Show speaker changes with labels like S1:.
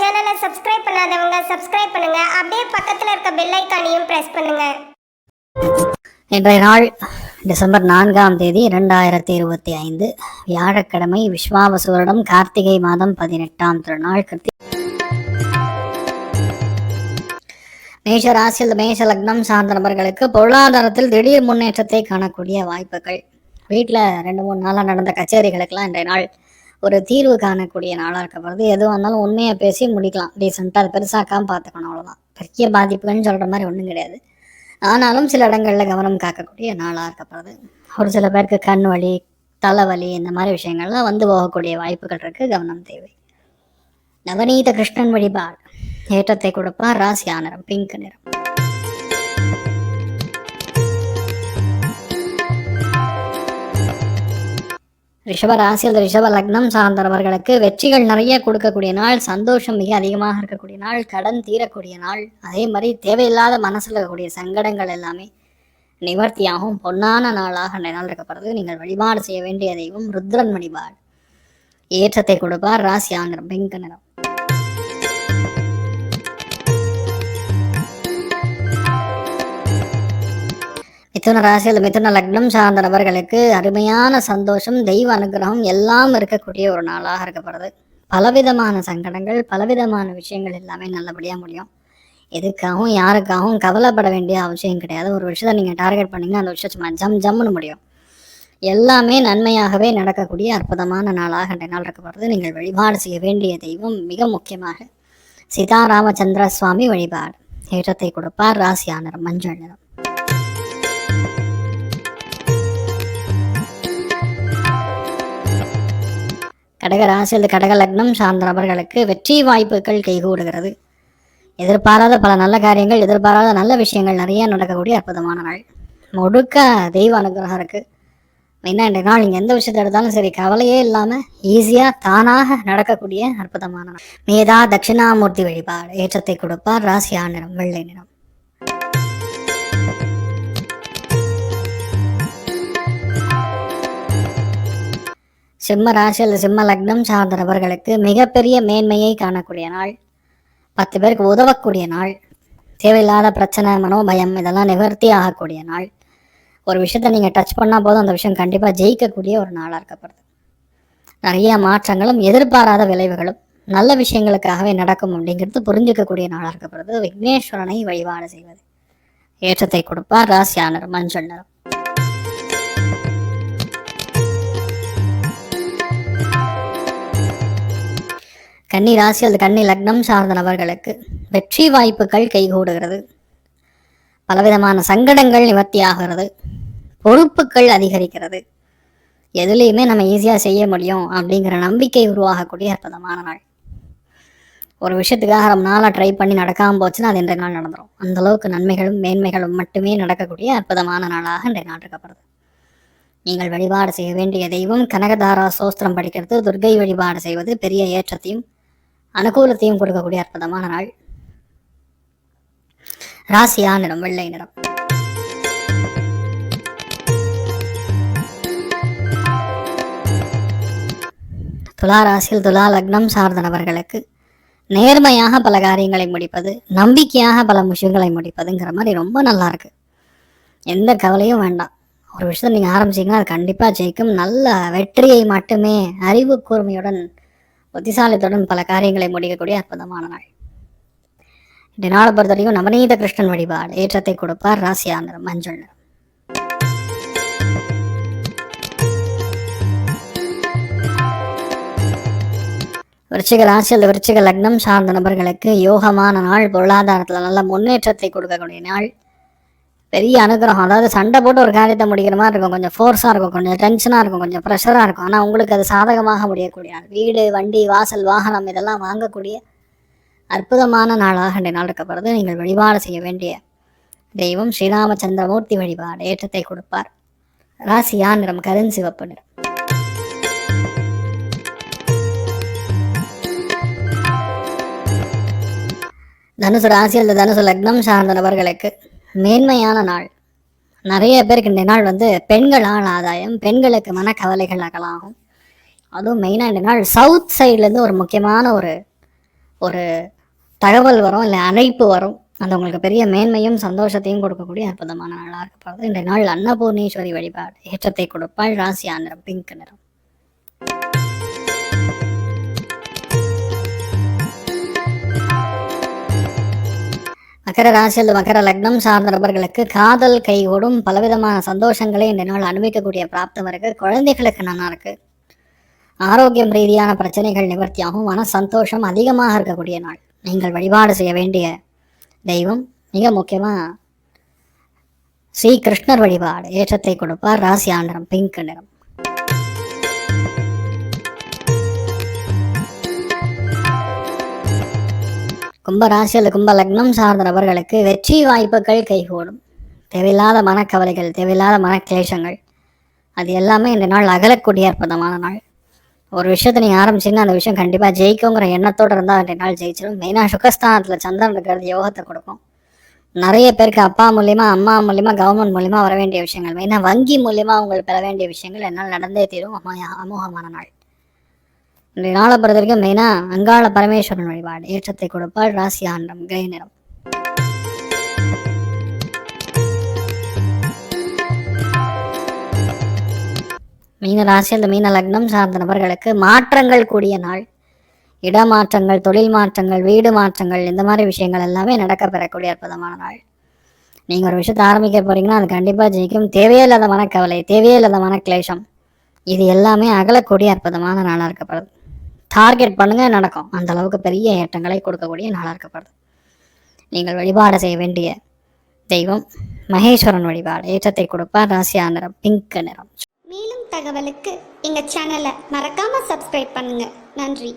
S1: சேனலை சப்ஸ்கிரைப் பண்ணாதவங்க சப்ஸ்கிரைப் பண்ணுங்க. அப்படியே பக்கத்தில் இருக்க பெல் ஐக்கானையும் பிரஸ் பண்ணுங்க.
S2: இன்றைய நாள் டிசம்பர் நான்காம் தேதி இரண்டாயிரத்தி இருபத்தி ஐந்து. வியாழக்கிழமை விஸ்வாவசு வருடம் கார்த்திகை மாதம் பதினெட்டாம் திருநாள் கிருத்தி மேஷ ராசியில் மேஷ லக்னம் சார்ந்த நபர்களுக்கு பொருளாதாரத்தில் திடீர் முன்னேற்றத்தை காணக்கூடிய வாய்ப்புகள். வீட்டில் ரெண்டு மூணு நாளாக நடந்த கச்சேரிகளுக்கெல்லாம் இன்றைய நாள் ஒரு தீர்வு காணக்கூடிய நாளாக இருக்கப்படுது எதுவாக இருந்தாலும் உண்மையாக பேசி முடிக்கலாம். ரீசெண்டாக அது பெருசாக்காம பார்த்துக்கணும் அவ்வளோதான் பெரிய பாதிப்புகள்னு சொல்கிற மாதிரி ஒன்றும் கிடையாது. ஆனாலும் சில இடங்களில் கவனம் காக்கக்கூடிய நாளாக இருக்கப்படுது ஒரு சில பேருக்கு கண் வலி தலைவலி இந்த மாதிரி விஷயங்கள்லாம் வந்து போகக்கூடிய வாய்ப்புகள் இருக்குது கவனம் தேவை. நவநீத கிருஷ்ணன் வழிபாடு. ஏற்றத்தை கொடுப்பார். ராசியா நிறம் பிங்க் நிறம். ரிஷப ராசியில் ரிஷப லக்னம் சார்ந்தவர்களுக்கு வெற்றிகள் நிறைய கொடுக்கக்கூடிய நாள் சந்தோஷம் மிக அதிகமாக இருக்கக்கூடிய நாள் கடன் தீரக்கூடிய நாள். அதே மாதிரி தேவையில்லாத மனசில் இருக்கக்கூடிய சங்கடங்கள் எல்லாமே நிவர்த்தியாகவும் பொன்னான நாளாக அந்த நாள் இருக்கப்படுறது நீங்கள் வழிபாடு செய்ய வேண்டிய தெய்வம் ருத்ரன் வழிபாடு. ஏற்றத்தை கொடுப்பார். ராசி நிறம் பிங்க் நிறம். மிதுன ராசியில் மிதுன லக்னம் சார்ந்த நபர்களுக்கு அருமையான சந்தோஷம் தெய்வ அனுகிரகம் எல்லாம் இருக்கக்கூடிய ஒரு நாளாக இருக்கப்படுது. பலவிதமான சங்கடங்கள் பலவிதமான விஷயங்கள் எல்லாமே நல்லபடியாக முடியும். எதுக்காகவும் யாருக்காகவும் கவலைப்பட வேண்டிய அவசியம் கிடையாது. ஒரு விஷயத்தை நீங்கள் டார்கெட் பண்ணீங்கன்னா அந்த விஷயம் சும்மா ஜம் ஜம்னு முடியும். எல்லாமே நன்மையாகவே நடக்கக்கூடிய அற்புதமான நாளாக இந்த நாள் இருக்கப்படுது. நீங்கள் வழிபாடு செய்ய வேண்டிய தெய்வம் மிக முக்கியமாக சீதாராமச்சந்திர சுவாமி வழிபாடு. ஏற்றத்தை கொடுப்பார் ராசியானர் மஞ்சள் நிறம். கடக அல்லது கடக லக்னம் சார்ந்த நபர்களுக்கு வெற்றி வாய்ப்புகள் கைகூடுகிறது. எதிர்பாராத பல நல்ல காரியங்கள் எதிர்பாராத நல்ல விஷயங்கள் நிறைய நடக்கக்கூடிய அற்புதமான நாள். முழுக்க தெய்வ அனுகிரகம் இருக்கு. மெயினாக நாள் நீங்கள் எந்த விஷயத்தை எடுத்தாலும் சரி கவலையே இல்லாமல் ஈஸியாக தானாக நடக்கக்கூடிய அற்புதமான நாள். மேதா தட்சிணாமூர்த்தி வழிபாடு ஏற்றத்தை கொடுப்பார் ராசியா நிறம் வெள்ளை நிறம். சிம்ம ராசியில் சிம்ம லக்னம் சார்ந்த நபர்களுக்கு மிகப்பெரிய மேன்மையை காணக்கூடிய நாள். பத்து பேருக்கு உதவக்கூடிய நாள். தேவையில்லாத பிரச்சனை மனோபயம் இதெல்லாம் நிவர்த்தி ஆகக்கூடிய நாள். ஒரு விஷயத்தை நீங்கள் டச் பண்ணால் போதும். அந்த விஷயம் கண்டிப்பாக ஜெயிக்கக்கூடிய ஒரு நாளாக இருக்கப்படுது. நிறைய மாற்றங்களும் எதிர்பாராத விளைவுகளும் நல்ல விஷயங்களுக்காகவே நடக்கும் அப்படிங்கிறது புரிஞ்சுக்கக்கூடிய நாளாக இருக்கப்படுது. விக்னேஸ்வரனை வழிபாடு செய்வது. ஏற்றத்தை கொடுப்பார். ராசியா மஞ்சள் நிறம். கன்னி ராசி அல்லது கன்னி லக்னம் சார்ந்த நபர்களுக்கு வெற்றி வாய்ப்புகள் கைகூடுகிறது. பலவிதமான சங்கடங்கள் நிவர்த்தியாகிறது. பொறுப்புகள் அதிகரிக்கிறது. எதுலேயுமே நம்ம ஈஸியாக செய்ய முடியும் அப்படிங்கிற நம்பிக்கை உருவாகக்கூடிய அற்புதமான நாள். ஒரு விஷயத்துக்காக ரொம்ப நாளாக ட்ரை பண்ணி நடக்காமல் போச்சுன்னா அது இன்றைய நாள் நடந்துடும் அந்த அளவுக்கு நன்மைகளும் மேன்மைகளும் மட்டுமே நடக்கக்கூடிய அற்புதமான நாளாக இன்றைய நாள் இருக்கப்படுது நீங்கள் வழிபாடு செய்ய வேண்டிய தெய்வம் கனகதாரா சோஸ்திரம் படிக்கிறது. துர்கை வழிபாடு செய்வது பெரிய ஏற்றத்தையும் அனுகூலத்தையும் கொடுக்கக்கூடிய அற்புதமான நாள். ராசியா நிறம் வெள்ளை நிறம். துலா ராசியில் துலா லக்னம் சார்ந்த நபர்களுக்கு நேர்மையாக பல காரியங்களை முடிப்பது நம்பிக்கையாக பல விஷயங்களை முடிப்பதுங்கிற மாதிரி ரொம்ப நல்லா இருக்கு. எந்த கவலையும் வேண்டாம். ஒரு விஷயத்தை நீங்கள் ஆரம்பிச்சீங்கன்னா அது கண்டிப்பாக ஜெயிக்கும். நல்ல வெற்றியை மட்டுமே அறிவு கூர்மையுடன் புத்திசாலித்துடன் பல காரியங்களை முடிக்கக்கூடிய அற்புதமான நாள். இந்த நாளை பொறுத்தவரைக்கும் நவநீத கிருஷ்ணன் வழிபாடு. ஏற்றத்தை கொடுப்பார் ராசியா நிறம் மஞ்சள் நிறம். விருச்சிக ராசி அல்லது விருச்சிக லக்னம் சார்ந்த நபர்களுக்கு யோகமான நாள் பொருளாதாரத்தில் நல்ல முன்னேற்றத்தை கொடுக்கக்கூடிய நாள். பெரிய அனுகிரகம். அதாவது சண்டை போட்டு ஒரு காரியத்தை முடிக்கிற மாதிரி இருக்கும். கொஞ்சம் ஃபோர்ஸாக இருக்கும். கொஞ்சம் டென்ஷனாக இருக்கும். கொஞ்சம் ப்ரெஷராக இருக்கும். ஆனால் உங்களுக்கு அது சாதகமாக முடியக்கூடிய நாள். வீடு வண்டி வாசல் வாகனம் இதெல்லாம் வாங்கக்கூடிய அற்புதமான நாளாக இந்த நாள் இருக்கப்படுறது நீங்கள் வழிபாடு செய்ய வேண்டிய தெய்வம் ஸ்ரீராமச்சந்திரமூர்த்தி வழிபாடு ஏற்றத்தை கொடுப்பார். ராசியா நிறம்? கருண் சிவப்பு நிறம். தனுசு ராசி அல்லது தனுசு லக்னம் சார்ந்த நபர்களுக்கு மேன்மையான நாள். நிறைய பேருக்கு இந்த நாள் வந்து பெண்களான ஆதாயம் பெண்களுக்கு மனக்கவலைகள் அகலாகும். அதுவும் மெயினாக இந்த நாள் சவுத் சைட்லேருந்து ஒரு முக்கியமான ஒரு ஒரு தகவல் வரும் இல்லை அழைப்பு வரும். அது உங்களுக்கு பெரிய மேன்மையும் சந்தோஷத்தையும் கொடுக்கக்கூடிய அற்புதமான நாளாக இருக்கப்படுது இந்த நாள் அன்னபூர்ணேஸ்வரி வழிபாடு ஏற்றத்தை கொடுப்பாள். ராசி நிறம் பிங்க் நிறம். மகர ராசியில் அல்லது மகர லக்னம் சார்ந்த நபர்களுக்கு காதல் கைகூடும் பலவிதமான சந்தோஷங்களை இந்த நாள் அனுபவிக்கக்கூடிய பிராப்தம் இருக்கு. குழந்தைகளுக்கு நல்லா இருக்கு. ஆரோக்கியம் ரீதியான பிரச்சனைகள் நிவர்த்தியாகும். மன சந்தோஷம் அதிகமாக இருக்கக்கூடிய நாள். நீங்கள் வழிபாடு செய்ய வேண்டிய தெய்வம். மிக முக்கியமாக ஸ்ரீ கிருஷ்ணர் வழிபாடு. ஏற்றத்தை கொடுப்பார். ராசி ஆண்டரம் பிங்க் நிறம். கும்ப ராசி அல்லது கும்ப லக்னம் சார்ந்த நபர்களுக்கு வெற்றி வாய்ப்புகள் கைகூடும். தேவையில்லாத மனக்கவலைகள் தேவையில்லாத மனக்லேஷங்கள் அது எல்லாமே இந்த நாள் அகலக்கூடிய அற்புதமான நாள். ஒரு விஷயத்தை நீங்கள் ஆரம்பிச்சிங்கன்னா அந்த விஷயம் கண்டிப்பாக ஜெயிக்குங்கிற எண்ணத்தோடு இருந்தால் அந்த நாள் ஜெயிச்சிடும் மெயினாக சுகஸ்தானத்தில் சந்திரன் இருக்கிறது யோகத்தை கொடுக்கும். நிறைய பேருக்கு அப்பா மூலியமா அம்மா மூலியமா கவர்மெண்ட் மூலியமா வர வேண்டிய விஷயங்கள். மெயினாக வங்கி மூலியமாக உங்களுக்கு பெற வேண்டிய விஷயங்கள் என்னால் நடந்தே தீரும். அம்மா- அமோகமான நாள். இன்றைய நாளை பொறுத்த வரைக்கும் மெயினாக அங்காள பரமேஸ்வரன் வழிபாடு. ஏற்றத்தை கொடுப்பாள். ராசி ஆண்டம் கிரே நிறம். மீன ராசி அந்த மீன லக்னம் சார்ந்த நபர்களுக்கு மாற்றங்கள் கூடிய நாள். இடமாற்றங்கள் தொழில் மாற்றங்கள் வீடு மாற்றங்கள் இந்த மாதிரி விஷயங்கள் எல்லாமே நடக்க பெறக்கூடிய அற்புதமான நாள். நீங்கள் ஒரு விஷயத்தை ஆரம்பிக்க போறீங்கன்னா அது கண்டிப்பாக ஜெயிக்கும். தேவையே இல்லாத மனக்கவலை தேவையே இல்லாத கிளேஷம் இது எல்லாமே அகலக்கூடிய அற்புதமான நாளாக இருக்கப்படுது. டார்கெட் பண்ணுங்க நடக்கும். அந்த அளவுக்கு பெரிய ஏற்றங்களை கொடுக்கக்கூடிய நாளாக இருக்கப்படுது. நீங்கள் வழிபாடு செய்ய வேண்டிய தெய்வம் மகேஸ்வரன் வழிபாடு. ஏற்றத்தை கொடுப்பார் ராசியா நிறம் பிங்க் நிறம்.
S1: மேலும் தகவலுக்கு எங்க சேனலை மறக்காம சப்ஸ்கிரைப் பண்ணுங்க. நன்றி.